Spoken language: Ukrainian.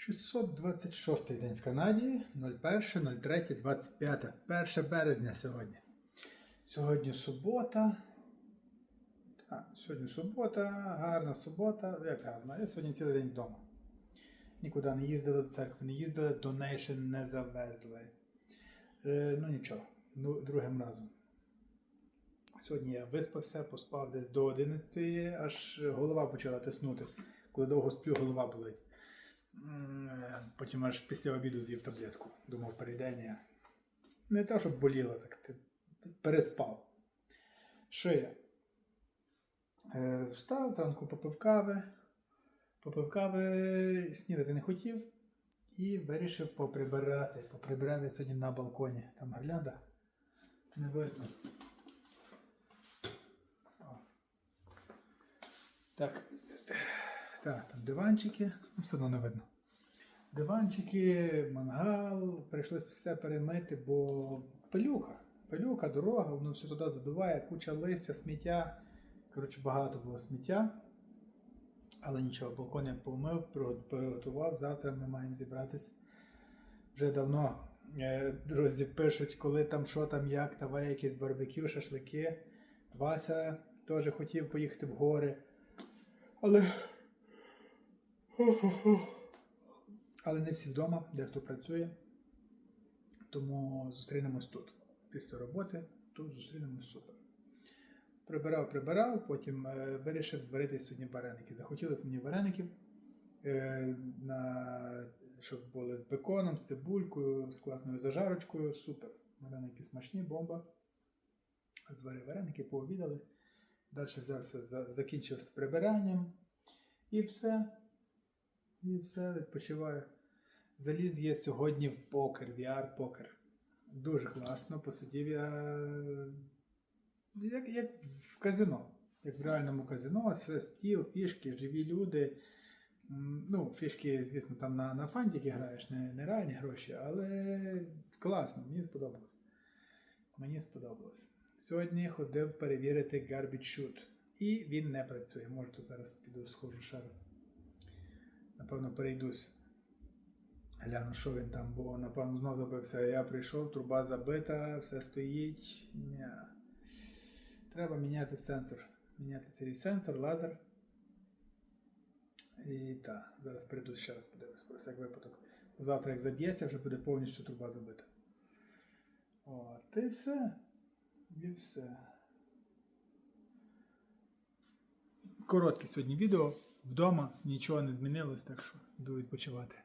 626 день в Канаді, 01.03.25. 1 березня сьогодні. Сьогодні субота. Так, сьогодні субота, гарна субота. Як гарна? Я сьогодні цілий день вдома. Нікуди не їздили до церкви, не їздили, донейшн не завезли. Е, ну нічого, ну, другим разом. Сьогодні я виспався, поспав десь до 11, аж голова почала тиснути. Коли довго сплю, голова болить. Потім аж після обіду з'їв таблетку. Думав, перейдення. Не те, щоб боліло, так ти переспав. Шия. Е, Встав, зранку попив кави. Попив кави, снідати не хотів. І вирішив поприбирати. Поприбирав я сьогодні на балконі. Там гірлянда. Не видно. Так. Так, там диванчики, ну, все одно не видно. Диванчики, мангал, прийшлося все перемити, бо пилюка. Пилюка, дорога, воно все туди задуває, куча листя, сміття. Коротше, багато було сміття. Але нічого, балкон я помив, приготував. Завтра ми маємо зібратись. Вже давно е, друзі пишуть, коли там, що там, як, давай якісь барбекю, шашлики. Вася теж хотів поїхати в гори. Але. Але не всі вдома, дехто працює. Тому зустрінемось тут. Після роботи тут зустрінемось супер. Прибирав, прибирав, потім е, вирішив зварити сьогодні вареники. Захотілося мені вареників, е, на, щоб були з беконом, з цибулькою, з класною зажарочкою. Супер. Вареники смачні, бомба. Зварив вареники, пообідали. Далі взявся, за, закінчив з прибиранням. І все. І все, відпочиваю. Заліз я сьогодні в покер, VR-покер. Дуже класно. Посидів я як, як в казино. Як в реальному казино, все стіл, фішки, живі люди. Ну, фішки, звісно, там на, на фантики граєш, не, не реальні гроші, але класно, мені сподобалось. Мені сподобалось. Сьогодні ходив перевірити Garbage Shoot. І він не працює. Може, зараз піду схожу ще раз. Напевно, перейдусь. Гляну, що він там, бо напевно знов забився. Я прийшов, труба забита, все стоїть. Ні. Треба міняти сенсор. Міняти цей сенсор, лазер. І так, зараз перейду ще раз подивлюсь, про всяк випадок. Завтра, як заб'ється, вже буде повністю труба забита. От, і все. І все. Коротке сьогодні відео. Вдома нічого не змінилось, так що йду відпочивати.